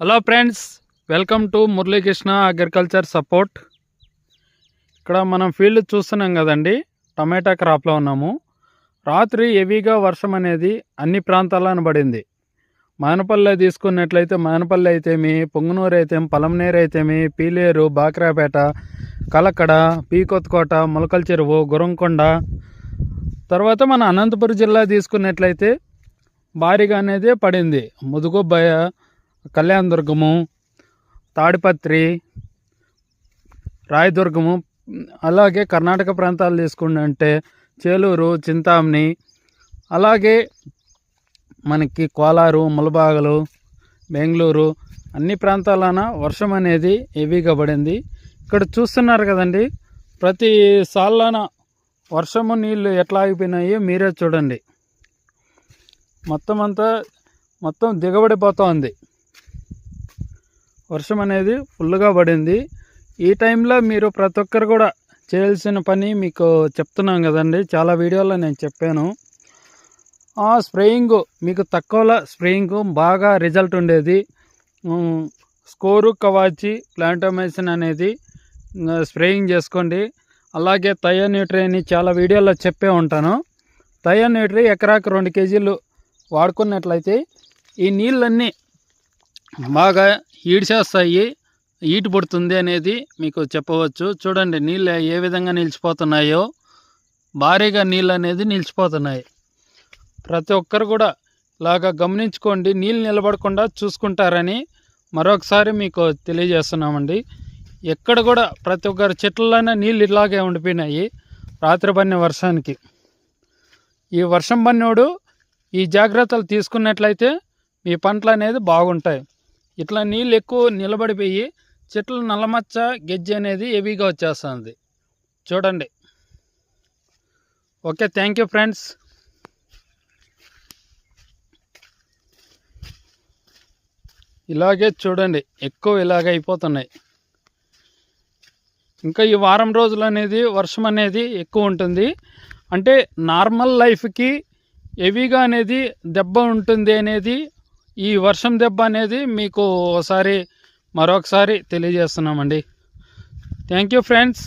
Hello friends welcome to Muralikrishna agriculture support ఇక్కడ మనం field చూస్తున్నాం కదండి. టమాటా క్రాప్లో ఉన్నాము. రాత్రి హెవీగా వర్షం అనేది అన్ని ప్రాంతాలను పడింది. మానపల్లె తీసుకున్నట్లయితే మానపల్లె అయితేమి పొంగునూరు అయితే పలంనేరు అయితేమి పీలేరు బాక్రాపేట కలకడ పీకొత్తుకోట మొలకల చెరువు గురంకొండ. తర్వాత మన అనంతపురం జిల్లా తీసుకున్నట్లయితే భారీగా అనేది పడింది. ముదుగుబ్బయ కళ్యాణదుర్గము తాడిపత్రి రాయదుర్గము అలాగే కర్ణాటక ప్రాంతాలు తీసుకుంటే చేలూరు చింతామణి అలాగే మనకి కోలారు ములబాగలు బెంగళూరు అన్ని ప్రాంతాలన వర్షం అనేది హెవీగా పడింది. ఇక్కడ చూస్తున్నారు కదండి ప్రతి సాళ్ళన వర్షము నీళ్ళు ఎట్లా ఆగిపోయినాయో మీరే చూడండి. మొత్తం అంతా మొత్తం దిగబడిపోతోంది. వర్షం అనేది ఫుల్గా పడింది. ఈ టైంలో మీరు ప్రతి ఒక్కరు కూడా చేయాల్సిన పని మీకు చెప్తున్నాం కదండి. చాలా వీడియోలో నేను చెప్పాను. ఆ స్ప్రేయింగ్ మీకు తక్కువలో స్ప్రేయింగ్ బాగా రిజల్ట్ ఉండేది. స్కోరు కవాచి ప్లాంటోమైసిన్ అనేది స్ప్రేయింగ్ చేసుకోండి. అలాగే థయోన్యూట్రీ అని చాలా వీడియోలో చెప్పే ఉంటాను. థయోన్యూట్రీ ఎకరాకు రెండు కేజీలు వాడుకున్నట్లయితే ఈ నీళ్ళన్నీ బాగా ఈడ్చేస్తాయి ఈటు పడుతుంది అనేది మీకు చెప్పవచ్చు. చూడండి నీళ్ళు ఏ విధంగా నిలిచిపోతున్నాయో భారీగా నీళ్ళు అనేది నిలిచిపోతున్నాయి. ప్రతి ఒక్కరు కూడా ఇలాగా గమనించుకోండి నీళ్ళు నిలబడకుండా చూసుకుంటారని మరొకసారి మీకు తెలియజేస్తున్నామండి. ఎక్కడ కూడా ప్రతి ఒక్కరి చెట్లలోనే నీళ్ళు ఇలాగే ఉండిపోయినాయి రాత్రి పడిన వర్షానికి. ఈ వర్షం పడినోడు ఈ జాగ్రత్తలు తీసుకున్నట్లయితే మీ పంటలు అనేది బాగుంటాయి. ఇట్లా నీళ్ళు ఎక్కువ నిలబడిపోయి చెట్లు నల్లమచ్చ గెజ్జి అనేది హెవీగా వచ్చేస్తుంది. చూడండి. ఓకే థ్యాంక్ యూ ఫ్రెండ్స్ ఇలాగే చూడండి ఎక్కువ ఇలాగ అయిపోతున్నాయి. ఇంకా ఈ వారం రోజులు అనేది వర్షం అనేది ఎక్కువ ఉంటుంది. అంటే నార్మల్ లైఫ్కి హెవీగా అనేది దెబ్బ ఉంటుంది అనేది ఈ వర్షం దెబ్బ అనేది మీకు ఒకసారి మరొకసారి తెలియజేస్తున్నామండి. Thank you friends